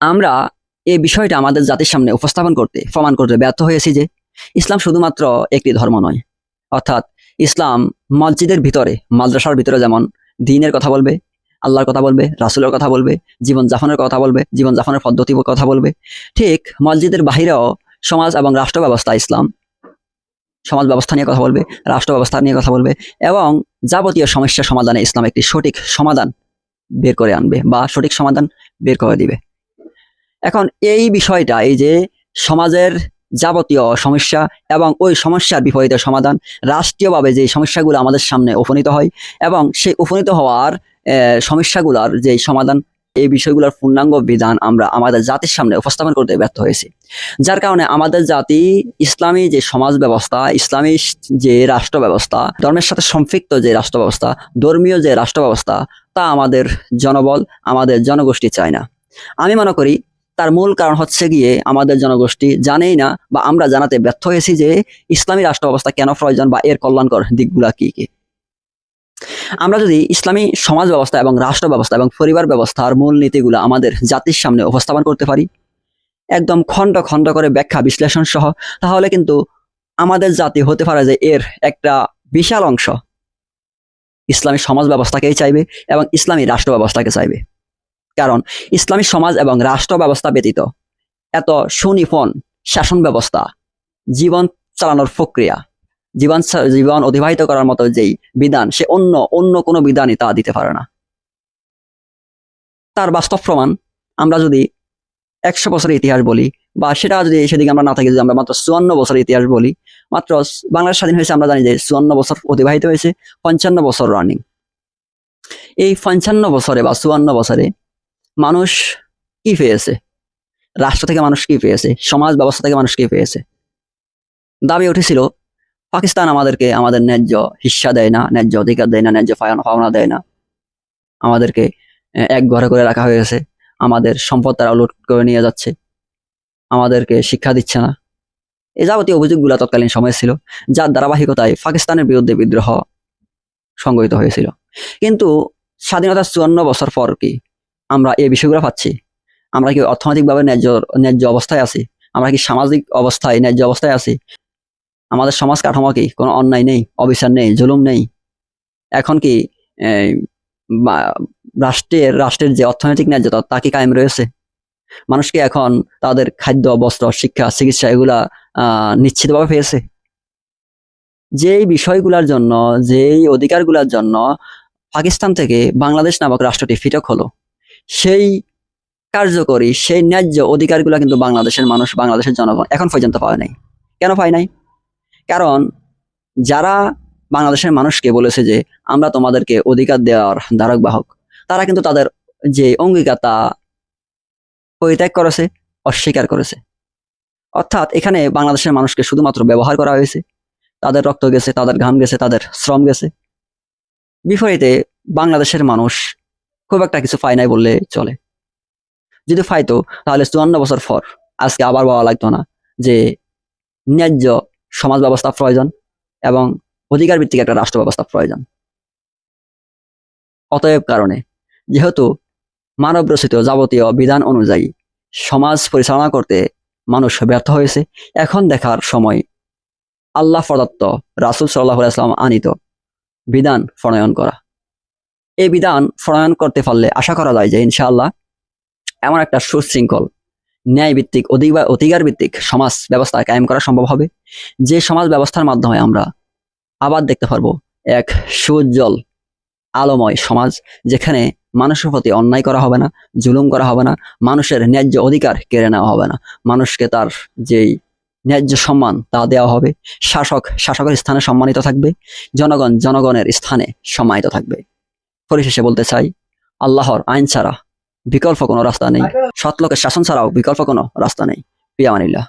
আমরা এই বিষয়টা আমাদের জাতির সামনে উপস্থাপন করতে, প্রমাণ করতে ব্যর্থ হয়েছি যে ইসলাম শুধুমাত্র একটি ধর্ম নয়। অর্থাৎ ইসলাম মসজিদের ভিতরে, মাদ্রাসার ভিতরে যেমন দিনের কথা বলবে, আল্লাহর কথা বলবে, রাসুলের কথা বলবে জীবন যাপনের কথা বলবে জীবন যাপনের পদ্ধতির কথা বলবে, ঠিক মসজিদের বাহিরেও সমাজ এবং রাষ্ট্র ব্যবস্থা ইসলাম। সমাজ ব্যবস্থা নিয়ে কথা বলবে, রাষ্ট্র ব্যবস্থা নিয়ে কথা বলবে এবং যাবতীয় সমস্যা সমাধানে ইসলাম একটি সঠিক সমাধান বের করে আনবে বা সঠিক সমাধান বের করে দিবে। এখন এই বিষয়টা, এই যে সমাজের যাবতীয় সমস্যা এবং ওই সমস্যার বিপরীতে সমাধান, রাষ্ট্রীয়ভাবে যে সমস্যাগুলো আমাদের সামনে উপনীত হয় এবং সেই উপনীত হওয়ার সমস্যাগুলোর যে সমাধান, এই বিষয়গুলোর পূর্ণাঙ্গ বিধান আমরা আমাদের জাতির সামনে উপস্থাপন করতে ব্যর্থ হয়েছি। যার কারণে আমাদের জাতি ইসলামী যে সমাজ ব্যবস্থা, ইসলামী যে রাষ্ট্র ব্যবস্থা, ধর্মের সাথে সম্পৃক্ত যে রাষ্ট্র ব্যবস্থা, ধর্মীয় যে রাষ্ট্র ব্যবস্থা, তা আমাদের জনবল, আমাদের জনগোষ্ঠী চায় না। আমি মনে করি তার মূল কারণ হচ্ছে গিয়ে আমাদের জনগোষ্ঠী জানেই না বা আমরা জানাতে ব্যর্থ হয়েছি যে ইসলামী রাষ্ট্র ব্যবস্থা কেন প্রয়োজন বা এর কল্যাণকর দিকগুলা কি কি। আমরা যদি ইসলামী সমাজ ব্যবস্থা এবং রাষ্ট্র ব্যবস্থা এবং পরিবার ব্যবস্থার মূল নীতিগুলো আমাদের জাতির সামনে উপস্থাপন করতে পারি, একদম খণ্ড খণ্ড করে ব্যাখ্যা বিশ্লেষণ সহ, তাহলে কিন্তু আমাদের জাতি হতে পারে যে এর একটা বিশাল অংশ ইসলামী সমাজ ব্যবস্থাকেই চাইবে এবং ইসলামী রাষ্ট্র ব্যবস্থাকে চাইবে। কারণ ইসলামী সমাজ এবং রাষ্ট্র ব্যবস্থা ব্যতীত এত সুনিপুণ শাসন ব্যবস্থা জীবন চালানোর প্রক্রিয়া, জীবন জীবন অতিবাহিত করার মতো যেই বিধান, সে অন্য অন্য কোনো বিধানই তা দিতে পারে না। তার বাস্তব প্রমাণ আমরা যদি একশো বছরের ইতিহাস বলি বা সেটা যদি সেদিকে আমরা না থাকি, যদি আমরা মাত্র চুয়ান্ন বছরের ইতিহাস বলি, মাত্র বাংলাদেশ স্বাধীন হয়েছে আমরা জানি যে চুয়ান্ন বছর অতিবাহিত হয়েছে, পঞ্চান্ন বছর রানিং এই পঞ্চান্ন বছরে বা চুয়ান্ন বছরে মানুষ কি পেয়েছে? রাষ্ট্র থেকে মানুষ কি পেয়েছে? সমাজ ব্যবস্থা থেকে মানুষ কি পেয়েছে? দাবি উঠেছিল, পাকিস্তান আমাদেরকে আমাদের ন্যায্য হিস্সা দেয় না, ন্যায্য অধিকার দেয় না, ন্যায্য পাওনা দেয় না। আমাদেরকে এক ঘরে করে রাখা হয়েছে আমাদের সম্পদ তারা লুট করে নিয়ে যাচ্ছে। আমাদেরকে শিক্ষা দিচ্ছে না। এই যাবতীয় অভিযোগগুলো তৎকালীন সময় ছিল, যার ধারাবাহিকতায় পাকিস্তানের বিরুদ্ধে বিদ্রোহ সংগঠিত হয়েছিল। কিন্তু স্বাধীনতার চুয়ান্ন বছর পর কি আমরা এই বিষয়গুলো পাচ্ছি। আমরা কি অর্থনৈতিকভাবে ন্যায্য ন্যায্য অবস্থায় আছি? আমরা কি সামাজিক অবস্থায় ন্যায্য অবস্থায় আছি? আমাদের সমাজ কাঠামো কি? কোনো অন্যায় নেই, অবিচার নেই, জুলুম নেই। এখন কি রাষ্ট্রের রাষ্ট্রের যে অর্থনৈতিক ন্যায্যতা, তা কি কায়েম রয়েছে? মানুষকে এখন তাদের খাদ্য, বস্ত্র, শিক্ষা, চিকিৎসা এগুলা নিশ্চিতভাবে পেয়েছে? যেই বিষয়গুলোর জন্য, যেই অধিকারগুলোর জন্য পাকিস্তান থেকে বাংলাদেশ নামক রাষ্ট্রটি ফিটক হলো। সেই কার্যকরী, সেই ন্যায্য অধিকারগুলো কিন্তু বাংলাদেশের মানুষ, বাংলাদেশের জনগণ এখন পর্যন্ত পায় নাই। কেন পায় নাই? কারণ যারা বাংলাদেশের মানুষকে বলেছে যে আমরা তোমাদেরকে অধিকার দেওয়ার ধারক বাহক তারা কিন্তু তাদের যে অঙ্গীকার তা পরিত্যাগ করেছে, অস্বীকার করেছে। অর্থাৎ এখানে বাংলাদেশের মানুষকে শুধুমাত্র ব্যবহার করা হয়েছে। তাদের রক্ত গেছে, তাদের ঘাম গেছে, তাদের শ্রম গেছে। বিপরীতে বাংলাদেশের মানুষ খুব একটা কিছু পায় নাই বললে চলে। যদি পাইতো তাহলে চুয়ান্ন বছর পর আজকে আবার বলা লাগতো না যে ন্যায্য সমাজ ব্যবস্থা প্রয়োজন এবং অধিকার ভিত্তিক একটা রাষ্ট্র ব্যবস্থা প্রয়োজন। অতএব কারণে যেহেতু মানব রচিত যাবতীয় বিধান অনুযায়ী সমাজ পরিচালনা করতে মানুষ ব্যর্থ হয়েছে, এখন দেখার সময় আল্লাহ প্রদত্ত রাসুল সাল্লাহ আসলাম আনিত বিধান প্রণয়ন করা। এই বিধান প্রণয়ন করতে পারলে আশা করা যায় যে ইনশাআল্লাহ এমন একটা সুশৃঙ্খল ন্যায় ভিত্তিক অধিকার অধিকার ভিত্তিক সমাজ ব্যবস্থা কায়েম করা সম্ভব হবে। যে সমাজ ব্যবস্থার মাধ্যমে আমরা আবার দেখতে পারব এক সুউজ্জ্বল আলোময় সমাজ যেখানে মানুষের প্রতি অন্যায় করা হবে না, জুলুম করা হবে না, মানুষের ন্যায্য অধিকার কেড়ে নেওয়া হবে না। মানুষকে তার যেই ন্যায্য সম্মান তা দেওয়া হবে। শাসক, শাসকের স্থানে সম্মানিত থাকবে। জনগণ, জনগণের স্থানে সম্মানিত থাকবে। পরিশেষে বলতে চাই আল্লাহর আইন ছাড়া বিকল্প কোনো রাস্তা নেই। সৎলোকের শাসন ছাড়াও বিকল্প কোনো রাস্তা নেই। প্রিয়ামানিল্লাহ